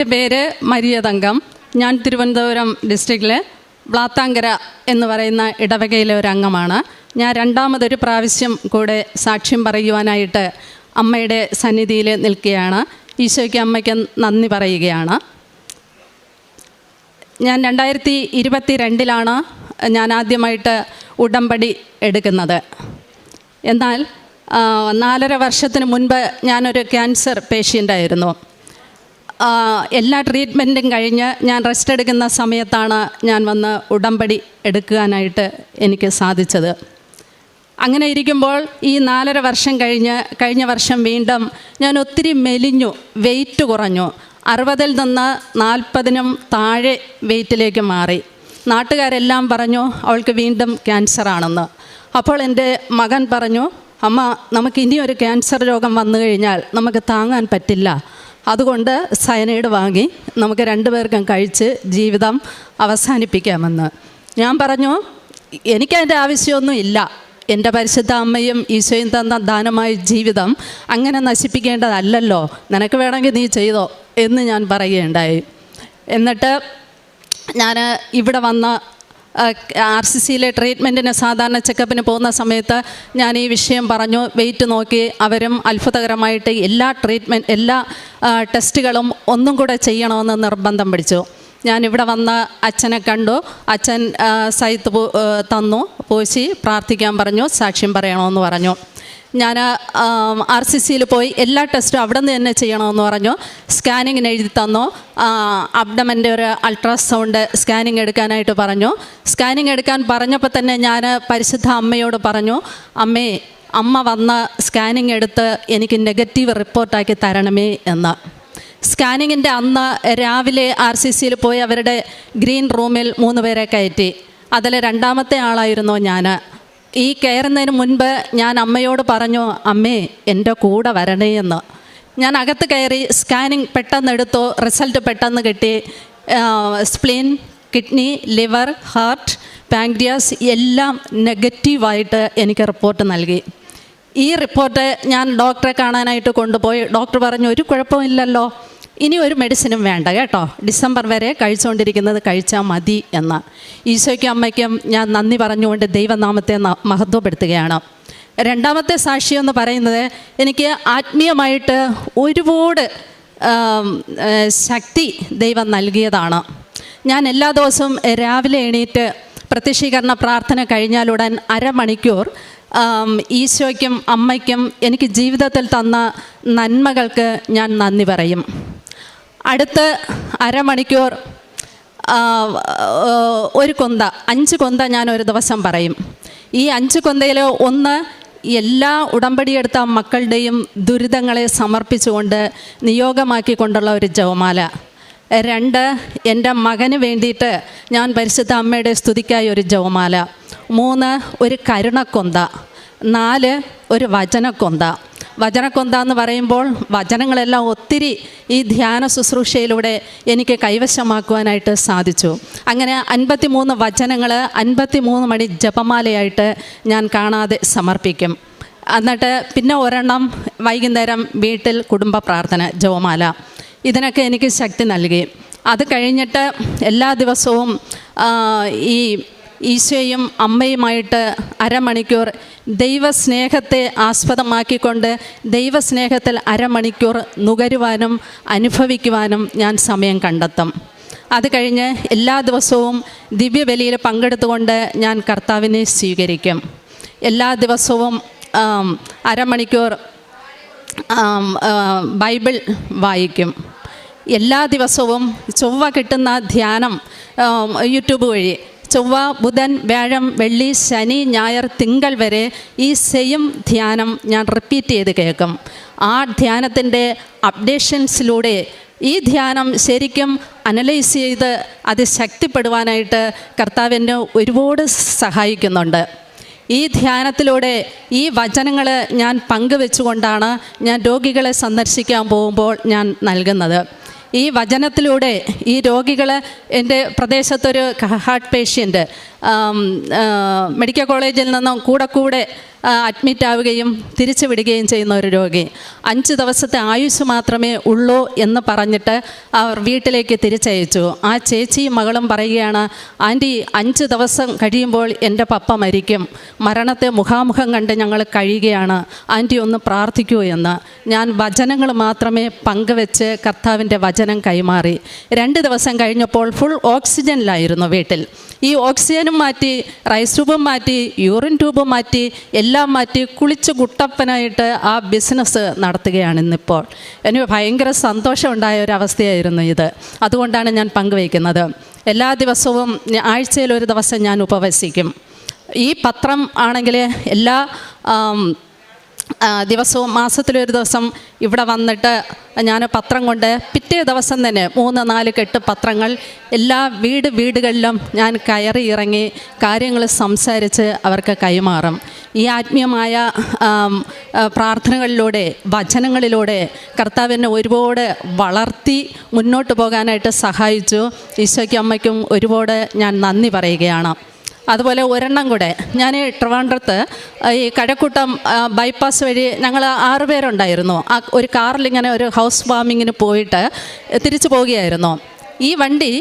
എന്റെ പേര് മരിയ തങ്കം. ഞാൻ തിരുവനന്തപുരം ഡിസ്ട്രിക്റ്റിലെ ബ്ലാത്താങ്കര എന്ന് പറയുന്ന ഇടവകയിലെ ഒരു അംഗമാണ്. ഞാൻ രണ്ടാമതൊരു പ്രാവശ്യം കൂടെ സാക്ഷ്യം പറയുവാനായിട്ട് അമ്മയുടെ സന്നിധിയിൽ നിൽക്കുകയാണ്. ഈശോയ്ക്ക് അമ്മയ്ക്ക് നന്ദി പറയുകയാണ്. ഞാൻ രണ്ടായിരത്തി ഇരുപത്തി രണ്ടിലാണ് ഞാൻ ആദ്യമായിട്ട് ഉടമ്പടി എടുക്കുന്നത്. എന്നാൽ നാലര വർഷത്തിന് മുൻപ് ഞാനൊരു ക്യാൻസർ പേഷ്യന്റായിരുന്നു. എല്ലാ ട്രീറ്റ്മെന്റും കഴിഞ്ഞ് ഞാൻ റെസ്റ്റ് എടുക്കുന്ന സമയത്താണ് ഞാൻ വന്ന് ഉടമ്പടി എടുക്കാനായിട്ട് എനിക്ക് സാധിച്ചത്. അങ്ങനെ ഇരിക്കുമ്പോൾ ഈ നാലര വർഷം കഴിഞ്ഞ് കഴിഞ്ഞ വർഷം വീണ്ടും ഞാൻ ഒത്തിരി മെലിഞ്ഞു വെയിറ്റ് കുറഞ്ഞു. അറുപതിൽ നിന്ന് നാൽപ്പതിനും താഴെ വെയിറ്റിലേക്ക് മാറി. നാട്ടുകാരെല്ലാം പറഞ്ഞു അവൾക്ക് വീണ്ടും ക്യാൻസറാണെന്ന് അപ്പോൾ എന്റെ മകൻ പറഞ്ഞു അമ്മ നമുക്ക് ഇനിയൊരു ക്യാൻസർ രോഗം വന്നു കഴിഞ്ഞാൽ നമുക്ക് താങ്ങാൻ പറ്റില്ല. അതുകൊണ്ട് സയനൈഡ് വാങ്ങി നമുക്ക് രണ്ടുപേർക്കും കഴിച്ച് ജീവിതം അവസാനിപ്പിക്കാമെന്ന്. ഞാൻ പറഞ്ഞു എനിക്കതിന്റെ ആവശ്യമൊന്നും ഇല്ല എന്റെ പരിശുദ്ധ അമ്മയും ഈശോയും തന്ന ദാനമായ ജീവിതം അങ്ങനെ നശിപ്പിക്കേണ്ടതല്ലല്ലോ. നിനക്ക് വേണമെങ്കിൽ നീ ചെയ്തോ എന്ന് ഞാൻ പറയുകയുണ്ടായി. എന്നിട്ട് ഞാൻ ഇവിടെ വന്ന് ആർ സി സിയിലെ ട്രീറ്റ്മെന്റിന് സാധാരണ ചെക്കപ്പിന് പോകുന്ന സമയത്ത് ഞാൻ ഈ വിഷയം പറഞ്ഞു. വെയിറ്റ് നോക്കി. അവരും അത്ഭുതകരമായിട്ട് എല്ലാ ട്രീറ്റ്മെന്റ് എല്ലാ ടെസ്റ്റുകളും ഒന്നും കൂടെ ചെയ്യണമെന്ന് നിർബന്ധം പിടിച്ചു. ഞാൻ ഇവിടെ വന്ന അച്ഛനെ കണ്ടു. അച്ഛൻ സൈത്ത് തന്നു. പൂശി പ്രാർത്ഥിക്കാൻ പറഞ്ഞു. സാക്ഷ്യം പറയണമെന്ന് പറഞ്ഞു. ഞാൻ ആർ സി സിയിൽ പോയി എല്ലാ ടെസ്റ്റും അവിടെ നിന്ന് തന്നെ ചെയ്യണമെന്ന് പറഞ്ഞു. സ്കാനിങ്ങിന് എഴുതി തന്നു. അബ്ഡമന്റെ ഒരു അൾട്രാസൗണ്ട് സ്കാനിങ് എടുക്കാനായിട്ട് പറഞ്ഞു. സ്കാനിങ് എടുക്കാൻ പറഞ്ഞപ്പോൾ തന്നെ ഞാൻ പരിശുദ്ധ അമ്മയോട് പറഞ്ഞു അമ്മേ അമ്മ വന്ന് സ്കാനിങ് എടുത്ത് എനിക്ക് നെഗറ്റീവ് റിപ്പോർട്ടാക്കി തരണമേ എന്ന്. സ്കാനിങ്ങിന്റെ അന്ന് രാവിലെ ആർ സി സിയിൽ പോയി അവരുടെ ഗ്രീൻ റൂമിൽ മൂന്ന് പേരെ കയറ്റി. അതിൽ രണ്ടാമത്തെ ആളായിരുന്നു ഞാൻ ഈ കയറുന്നതിന് മുൻപ് ഞാൻ അമ്മയോട് പറഞ്ഞു അമ്മേ എന്റെ കൂടെ വരണേ എന്ന്. ഞാൻ അകത്ത് കയറി സ്കാനിങ് പെട്ടെന്ന് എടുത്തു റിസൾട്ട് പെട്ടെന്ന് കിട്ടി. Spleen kidney liver heart pancreas എല്ലാം നെഗറ്റീവായിട്ട് എനിക്ക് റിപ്പോർട്ട് നൽകി. ഈ റിപ്പോർട്ട് ഞാൻ ഡോക്ടറെ കാണാനായിട്ട് കൊണ്ടുപോയി. ഡോക്ടർ പറഞ്ഞു ഒരു കുഴപ്പമില്ലല്ലോ ഇനി ഒരു മെഡിസിനും വേണ്ട കേട്ടോ. ഡിസംബർ വരെ കഴിച്ചുകൊണ്ടിരിക്കുന്നത് കഴിച്ചാൽ മതി എന്ന്. ഈശോയ്ക്കും അമ്മയ്ക്കും ഞാൻ നന്ദി പറഞ്ഞുകൊണ്ട് ദൈവനാമത്തെ മഹത്വപ്പെടുത്തുകയാണ്. രണ്ടാമത്തെ സാക്ഷി എന്ന് പറയുന്നത് എനിക്ക് ആത്മീയമായിട്ട് ഒരുപാട് ശക്തി ദൈവം നൽകിയതാണ്. ഞാൻ എല്ലാ ദിവസവും രാവിലെ എണീറ്റ് പ്രത്യക്ഷീകരണ പ്രാർത്ഥന കഴിഞ്ഞാലുടൻ അരമണിക്കൂർ ഈശോയ്ക്കും അമ്മയ്ക്കും എനിക്ക് ജീവിതത്തിൽ തന്ന നന്മകൾക്ക് ഞാൻ നന്ദി പറയും. അടുത്ത് അരമണിക്കൂർ ഒരു കൊന്ത അഞ്ച് കൊന്ത ഞാൻ ഒരു ദിവസം പറയും. ഈ അഞ്ച് കൊന്തയിൽ ഒന്ന് എല്ലാ ഉടമ്പടിയെടുത്ത മക്കളുടെയും ദുരിതങ്ങളെ സമർപ്പിച്ചുകൊണ്ട് നിയോഗമാക്കിക്കൊണ്ടുള്ള ഒരു ജവമാല രണ്ട് എന്റെ മകന് വേണ്ടിയിട്ട് ഞാൻ പരിശുദ്ധ അമ്മയുടെ സ്തുതിക്കായി ഒരു ജവമാല മൂന്ന് ഒരു കരുണക്കൊന്ത. നാല് ഒരു വചനക്കൊന്ത. വചനക്കൊന്ത എന്ന് പറയുമ്പോൾ വചനങ്ങളെല്ലാം ഒത്തിരി ഈ ധ്യാന ശുശ്രൂഷയിലൂടെ എനിക്ക് കൈവശമാക്കുവാനായിട്ട് സാധിച്ചു. അങ്ങനെ അൻപത്തി മൂന്ന് വചനങ്ങൾ അൻപത്തി മൂന്ന് മണി ജപമാലയായിട്ട് ഞാൻ കാണാതെ സമർപ്പിക്കും. എന്നിട്ട് പിന്നെ ഒരെണ്ണം വൈകുന്നേരം വീട്ടിൽ കുടുംബ പ്രാർത്ഥന ജപമാല. ഇതിനൊക്കെ എനിക്ക് ശക്തി നൽകി. അത് കഴിഞ്ഞിട്ട് എല്ലാ ദിവസവും ഈ ഈശോയും അമ്മയുമായിട്ട് അരമണിക്കൂർ ദൈവസ്നേഹത്തെ ആസ്പദമാക്കിക്കൊണ്ട് ദൈവസ്നേഹത്തിൽ അരമണിക്കൂർ നുകരുവാനും അനുഭവിക്കുവാനും ഞാൻ സമയം കണ്ടെത്തും. അത് കഴിഞ്ഞ് എല്ലാ ദിവസവും ദിവ്യബലിയിൽ പങ്കെടുത്തുകൊണ്ട് ഞാൻ കർത്താവിനെ സ്വീകരിക്കും. എല്ലാ ദിവസവും അരമണിക്കൂർ ബൈബിൾ വായിക്കും. എല്ലാ ദിവസവും ചൊവ്വ കിട്ടുന്ന ധ്യാനം യൂട്യൂബ് വഴി ചൊവ്വ ബുധൻ വ്യാഴം വെള്ളി ശനി ഞായർ തിങ്കൾ വരെ ഈ സെയിം ധ്യാനം ഞാൻ റിപ്പീറ്റ് ചെയ്ത് കേൾക്കും. ആ ധ്യാനത്തിന്റെ അപ്ഡേഷൻസിലൂടെ ഈ ധ്യാനം ശരിക്കും അനലൈസ് ചെയ്ത് അത് ശക്തിപ്പെടുവാനായിട്ട് കർത്താവിനെ ഒരുപാട് സഹായിക്കുന്നുണ്ട്. ഈ ധ്യാനത്തിലൂടെ ഈ വചനങ്ങൾ ഞാൻ പങ്കുവെച്ചുകൊണ്ടാണ് ഞാൻ രോഗികളെ സന്ദർശിക്കാൻ പോകുമ്പോൾ ഞാൻ നൽകുന്നത്. ഈ വചനത്തിലൂടെ ഈ രോഗികൾ എന്റെ പ്രദേശത്തൊരു ഹാർട്ട് പേഷ്യന്റ് മെഡിക്കൽ കോളേജിൽ നിന്നും കൂടെ കൂടെ അഡ്മിറ്റ് ആവുകയും തിരിച്ചു വിടുകയും ചെയ്യുന്ന ഒരു രോഗി. അഞ്ച് ദിവസത്തെ ആയുസ് മാത്രമേ ഉള്ളൂ എന്ന് പറഞ്ഞിട്ട് അവർ വീട്ടിലേക്ക് തിരിച്ചയച്ചു. ആ ചേച്ചിയും മകളും പറയുകയാണ് ആന്റി അഞ്ച് ദിവസം കഴിയുമ്പോൾ എന്റെ പപ്പ മരിക്കും. മരണത്തെ മുഖാമുഖം കണ്ട് ഞങ്ങൾ കഴിയുകയാണ്. ആന്റി ഒന്ന് പ്രാർത്ഥിക്കൂ എന്ന്. ഞാൻ വചനങ്ങൾ മാത്രമേ പങ്കുവെച്ച് കർത്താവിന്റെ വചനം കൈമാറി. രണ്ട് ദിവസം കഴിഞ്ഞപ്പോൾ ഫുൾ ഓക്സിജനിലായിരുന്നു വീട്ടിൽ. ഈ ഓക്സിജനും മാറ്റി റൈസ് ട്യൂബും മാറ്റി യൂറിൻ ട്യൂബും മാറ്റി എല്ലാം മാറ്റി കുളിച്ച് കുട്ടപ്പനായിട്ട് ആ ബിസിനസ് നടത്തുകയാണ് ഇന്നിപ്പോൾ. എനിക്ക് ഭയങ്കര സന്തോഷമുണ്ടായ ഒരു അവസ്ഥയായിരുന്നു ഇത്. അതുകൊണ്ടാണ് ഞാൻ പങ്കുവയ്ക്കുന്നത്. എല്ലാ ദിവസവും ആഴ്ചയിൽ ഒരു ദിവസം ഞാൻ ഉപവസിക്കും. ഈ പത്രം ആണെങ്കിൽ എല്ലാ ദിവസവും മാസത്തിലൊരു ദിവസം ഇവിടെ വന്നിട്ട് ഞാൻ പത്രം കൊണ്ട് പിറ്റേ ദിവസം തന്നെ മൂന്ന് നാല് കെട്ട് പത്രങ്ങൾ എല്ലാ വീട് വീടുകളിലും ഞാൻ കയറി ഇറങ്ങി കാര്യങ്ങൾ സംസാരിച്ച് അവർക്ക് കൈമാറും. ഈ ആത്മീയമായ പ്രാർത്ഥനകളിലൂടെ വചനങ്ങളിലൂടെ കർത്താവിനെ ഒരുപാട് വളർത്തി മുന്നോട്ട് പോകാനായിട്ട് സഹായിച്ചു. ഈശോയ്ക്കും അമ്മയ്ക്കും ഒരുപാട് ഞാൻ നന്ദി പറയുകയാണ്. അതുപോലെ ഒരെണ്ണം കൂടെ. ഞാൻ ട്രിവാൻഡ്രത്ത് ഈ കഴക്കൂട്ടം ബൈപ്പാസ് വഴി ഞങ്ങൾ ആറ് പേരുണ്ടായിരുന്നു. ആ ഒരു കാറിൽ ഇങ്ങനെ ഒരു ഹൗസ് വാമിങ്ങിന് പോയിട്ട് തിരിച്ചു പോവുകയായിരുന്നു. ഈ വണ്ടി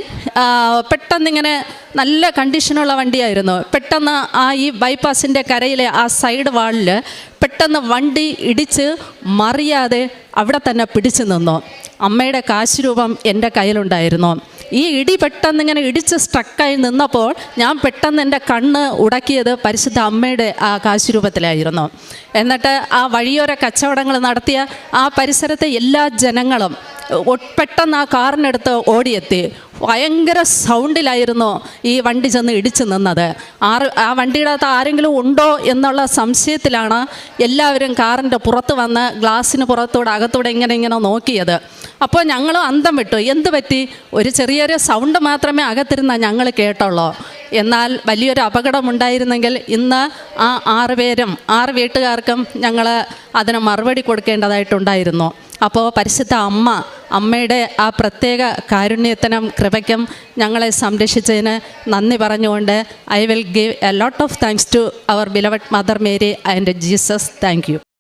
പെട്ടെന്നിങ്ങനെ നല്ല കണ്ടീഷനുള്ള വണ്ടിയായിരുന്നു. പെട്ടെന്ന് ആ ഈ ബൈപ്പാസിന്റെ കരയിലെ ആ സൈഡ് വാളിൽ പെട്ടെന്ന് വണ്ടി ഇടിച്ച് മറിയാതെ അവിടെ തന്നെ പിടിച്ചു നിന്നു. അമ്മയുടെ കാശ് രൂപം എന്റെ കയ്യിലുണ്ടായിരുന്നു. ഈ ഇടി പെട്ടെന്ന് ഇങ്ങനെ ഇടിച്ച് സ്ട്രക്കായി നിന്നപ്പോൾ ഞാൻ പെട്ടെന്ന് എന്റെ കണ്ണ് ഉടക്കിയത് പരിശുദ്ധ അമ്മയുടെ ആ കാശുരൂപത്തിലായിരുന്നു എന്നിട്ട് ആ വഴിയോര കച്ചവടങ്ങൾ നടത്തിയ ആ പരിസരത്തെ എല്ലാ ജനങ്ങളും പെട്ടെന്ന് ആ കാറിനടുത്ത് ഓടിയെത്തി. ഭയങ്കര സൗണ്ടിലായിരുന്നു ഈ വണ്ടി ചെന്ന് ഇടിച്ചു നിന്നത്. ആറ് ആ വണ്ടിയുടെ അകത്ത് ആരെങ്കിലും ഉണ്ടോ എന്നുള്ള സംശയത്തിലാണ് എല്ലാവരും കാറിന്റെ പുറത്ത് വന്ന് ഗ്ലാസ്സിന് പുറത്തൂടെ അകത്തൂടെ ഇങ്ങനെ ഇങ്ങനെ നോക്കിയത്. അപ്പോൾ ഞങ്ങളും അന്തം വിട്ടു. എന്ത് പറ്റി? ഒരു ചെറിയൊരു സൗണ്ട് മാത്രമേ അകത്തിരുന്ന ഞങ്ങൾ കേട്ടുള്ളൂ. എന്നാൽ വലിയൊരു അപകടമുണ്ടായിരുന്നെങ്കിൽ ഇന്ന് ആ ആറ് പേരും ആറ് വീട്ടുകാർക്കും ഞങ്ങൾ അതിന് മറുപടി കൊടുക്കേണ്ടതായിട്ടുണ്ടായിരുന്നു. അപ്പോൾ പരിശുദ്ധ അമ്മ അമ്മയുടെ ആ പ്രത്യേക കാരുണ്യത്തിനും കൃപയ്ക്കും ഞങ്ങളെ സംരക്ഷിച്ചതിന് നന്ദി പറഞ്ഞുകൊണ്ട് I will give a lot of thanks to our beloved mother Mary and Jesus thank